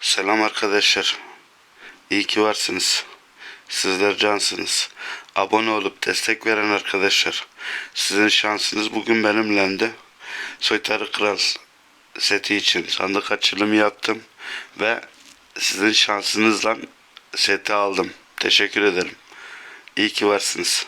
Selam arkadaşlar. İyi ki varsınız. Sizler cansınız. Abone olup destek veren arkadaşlar. Sizin şansınız bugün benimlendi. Soytarı Kral seti için sandık açılımı yaptım. Ve sizin şansınızla seti aldım. Teşekkür ederim. İyi ki varsınız.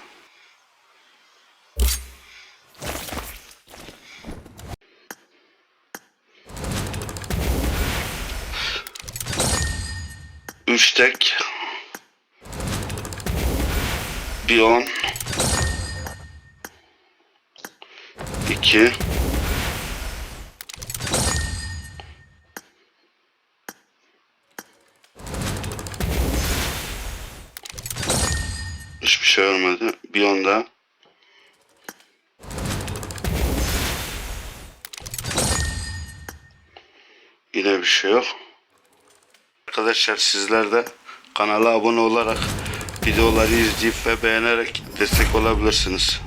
Üç tek. Bir on. İki. Hiçbir şey olmadı. Bir on daha. Yine bir şey yok. Arkadaşlar sizler de kanala abone olarak videoları izleyip ve beğenerek destek olabilirsiniz.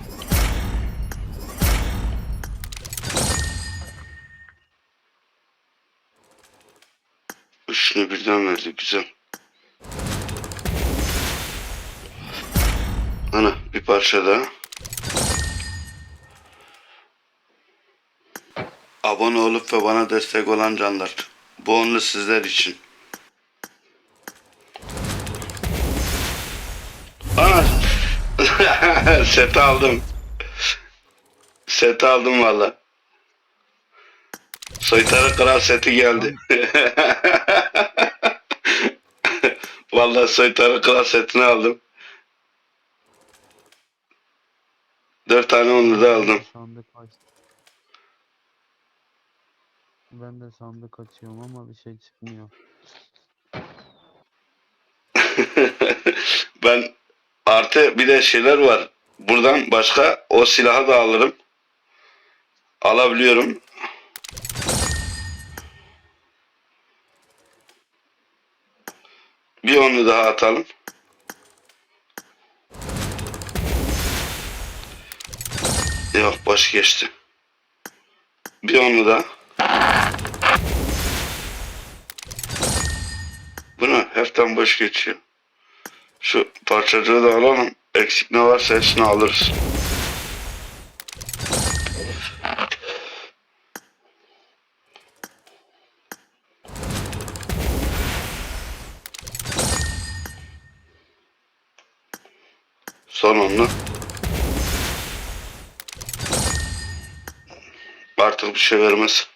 Üçünü birden verdi güzel. Ana bir parça daha. Abone olup ve bana destek olan canlar. Bu onlu sizler için. Set aldım. Set aldım valla. Soytarı kral seti geldi. Valla soytarı kral setini aldım. Dört tane onu da aldım. Sandık aç. Ben de sandık açıyorum ama bir şey çıkmıyor. ben artı bir de şeyler var. Buradan başka o silahı da alırım. Alabiliyorum. Bir onu daha atalım. Yok boş geçti. Bir onu da. Bunu hepten boş geçiyor. Şu parçacığı da alalım. Eksik ne varsa hepsini alırız. Son onu. Artık bir şey vermez.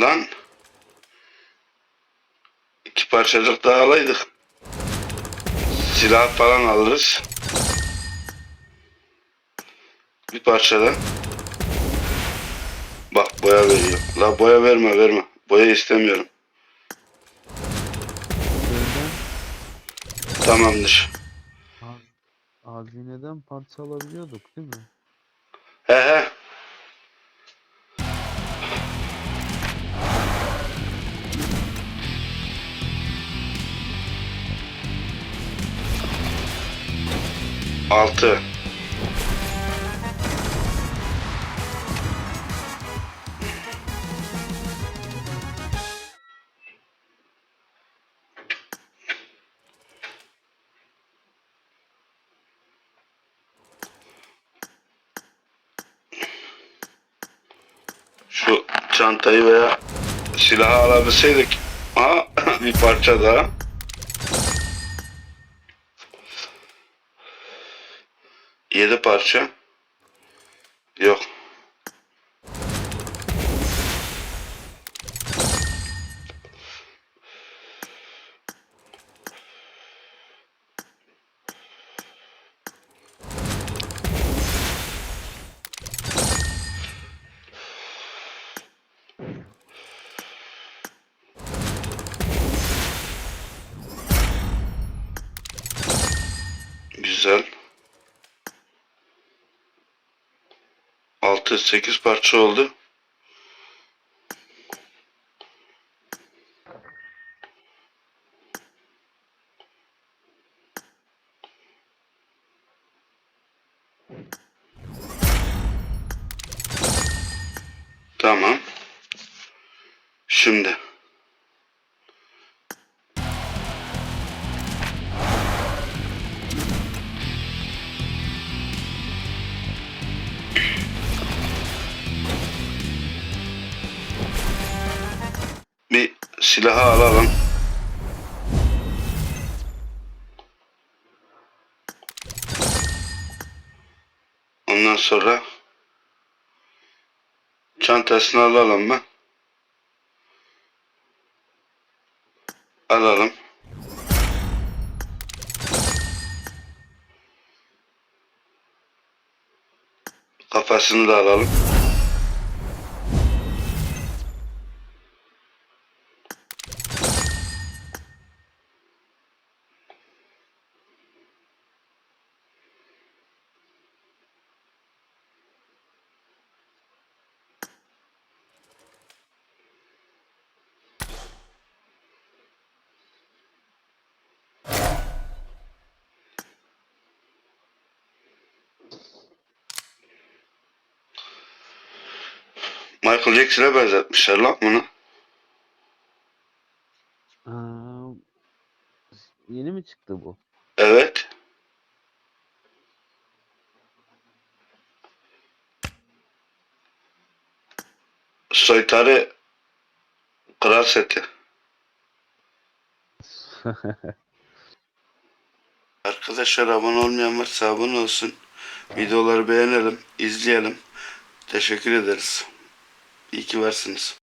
Lan. Parçacık daha alaydık. Silah falan alırız. Bir parça da. Bak boya veriyor. La boya verme verme. Boya istemiyorum. Tamamdır. hazineden parça alabiliyorduk değil mi? He he. Altı. Şu çantayı veya silahı alabilseydik. Aha bir parça daha. Yedi parça. Yok. Güzel. 6 8 parça oldu. Tamam. Şimdi. Silahı alalım. Ondan sonra çantasını alalım mı? Alalım. Kafasını da alalım. Michael Jackson'a benzetmişler lan bunu. Aa, yeni mi çıktı bu? Evet. Soytarı kral seti. Arkadaşlar abone olmayan varsa abone olsun. Videoları beğenelim, izleyelim. Teşekkür ederiz. İyi ki varsınız.